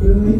เ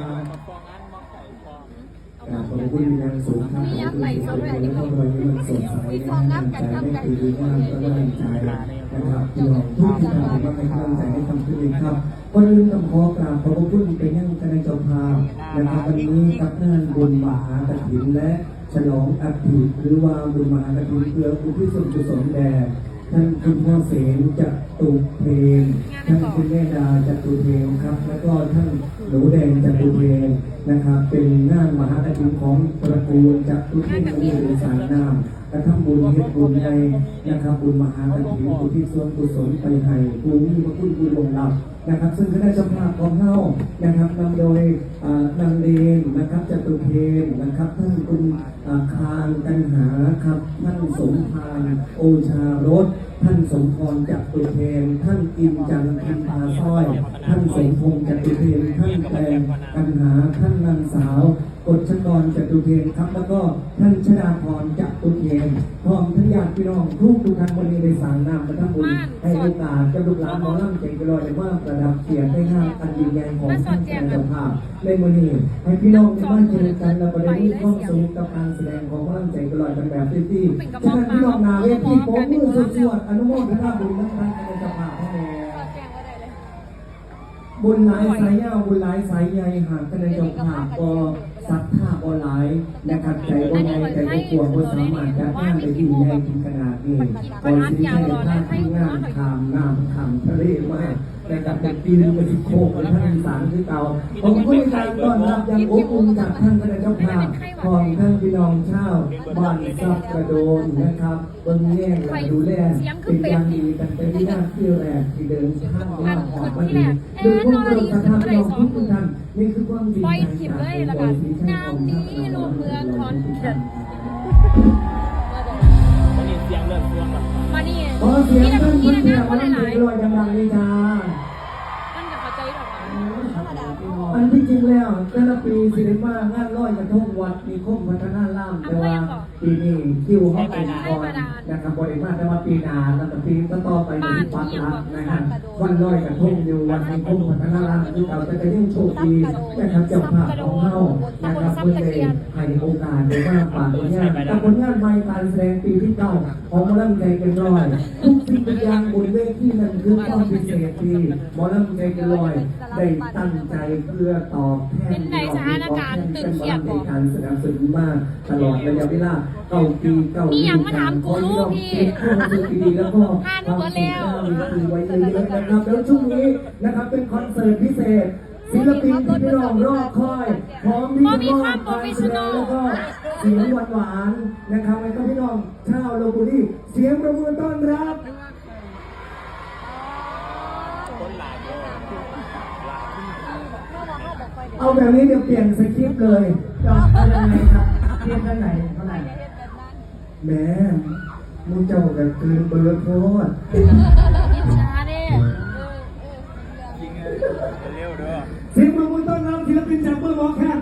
นหาฟองอันมองไก่ฟองกราบขอบคุณแรงสูงครับขอบคุณที่ให้แล้วก็รอยยิ้มสดใสแรงใจได้คือดีมากแล้วก็แรงใจนะครับพี่น้องทุกท่านก็ให้กำลังใจให้ทำขึ้นเองครับก็ลืมต้องขอกราบขอบคุณเป็นยังคณะเจ้าภาพนะครับวันนี้กับงานบุญมหากฐินและฉลองอัฐิหรือว่าบุญมหากฐินเพื่ออุทิศส่วนกุศลแด่ ท่านคุณพ่อเสนจะตุเพลงท่านคุณแม่ดาจะตุเพลงครับ แล้วก็ท่านหนูแดงจะตุเพลงนะครับ เป็นงานมหากฐินของตระกูลจะตุเพลงและมีสานามกระทำบุญเฮ็ดบุญในนะครับบุญมหากฐินอุทิศส่วนกุศลไปให้ผู้มีพระคุณผู้ลงรับนะครับ ซึ่งคณะเจ้าภาพของเฮานะครับนำโดยอ่า นางเลงนะครับจตุเพนนะครับท่านคุณอ่าคารกันหาครับท่านสมพานโอชารสท่านสมพรจตุเพนท่านอินจันทร์อินทาสร้อย ท่านสมพงษ์จตุเพนท่านแปลงกันหาท่านนางสาวกฎชกรจตุเพนครับ แล้วก็ท่านชดาพรจตุเพนพร้อมทั้งญาติพี่น้องทุกทุกท่านวันนี้ได้สร้างนามประทับบุญให้โอกาสกับลูกหลานหมอลำเจงกระลอยได้ว่าประดับเกียรติให้งานอันยิ่งใหญ่ของท่านแสดงเจ้าภาพในวันนี้ให้พี่น้องได้มาเจอกันและประเด็นนี้ความสนุกกับการแสดงของหมอลำเจงกระลอยกันแบบที่ที่ฉะนั้นพี่น้องนาเวทีโป๊มือสุดสวดอนุโมทนาบุญทั้งท่านคณะเจ้าภาพทั้งแม่บุญหลายสายยาวบุญหลายสายใยหากกันในจงภาพก็สักท่าออนไลน์นะครับใจบ่ใหญ่ใจบ่กลัวบ่าสามารถจะงานไปที่ใหญ่ถึงขนาดนี้บริสิทธิ์ให้ท่านที่งานขามน้ำขามคำทะเลมากแต่กับเด็กปีนึงไปที่โคกเป็นท่านอีสานคือเก่าผมก็ไมีการต้อนรับอ ย่างอบอุ่นจากท่านคณะเจ้าภาพของท่านพี่น้องชาวบ้านซับกระโดนนะครับบนแง่และดูแลเป็นอย่างดีกันเป็นที่น่าที่แรกที่เดินทางมาของวันนี้ดยผู้กำกับทำให้เราทุกท่านนี่คือความดีปล่อยคลิปเลยแล้วกันงามนี้ลูกเมืองขอนแก่นวันนี้เสียงเริ่มเสียงแบบมานี่ขอเสียงนี่นะท่านนี่ผู้นะเสียนะงคนวันหลายนี้ลอยดังๆเลยจ้าๆมันจะเข้าใจหรอวะ อันที่จริงแล้วแต่ละปีสิริมางานลอยกระทงวัดมีคมพัฒนาล่ามแต่ว่าปีนี้คิวเขาเป็นก่อนนะครับบริมาแต่ว่าปีนาแล้วก็ปีต่อไปเป็นปักหลักนะครับวันลอยกระทงอยู่วันมีคมพัฒนาล่ามที่เราจะได้ยิ่งโชคดีนะครับเจ้าภาพของเฮานะครับเพื่อได้ให้โอกาสหรือว่าฝากผลงานแต่ผลงานใหม่การแสดงปีที่เก้าของมอลำใจกันร้อยทุกสิ่งทุกอย่างบนเวทีนั้นคือความพิเศษที่มอลำใจกันร้อยได้ตั้งใจเพื่อตอบแทนพี่น้องที่ตอบแทนเป็นหมอลำในการสนับสนุนมาตลอดระยะเวลาเก้าปีเก้าปีการขอให้น้องเก็บข้อมูลดีๆแล้วก็ความสุขหน้ามีคือไว้เยอะๆนะครับแล้วช่วงนี้นะครับเป็นคอนเสิร์ตพิเศษศิลปินที่พี่น้องรอคอยพร้อมที่บ่มีจะมคอวามบโปรการเฟชแสชั่ดนองลแล้วก็เสียงหวานๆนะครับแล้วก็พี่น้องชาวโลบุรีเสียงประมือต้อนรับ เอาแบบนี้เดี๋ยวเปลี่ยนสคริปต์เลยจะเอายังไงครับเรียนด้านไหนเท่าไหร่แม่มึงเจ้ากันเกินเบอร์โพดเสียงมือมือต้อนรับศิลปินจากเบอร์บอกค่ะ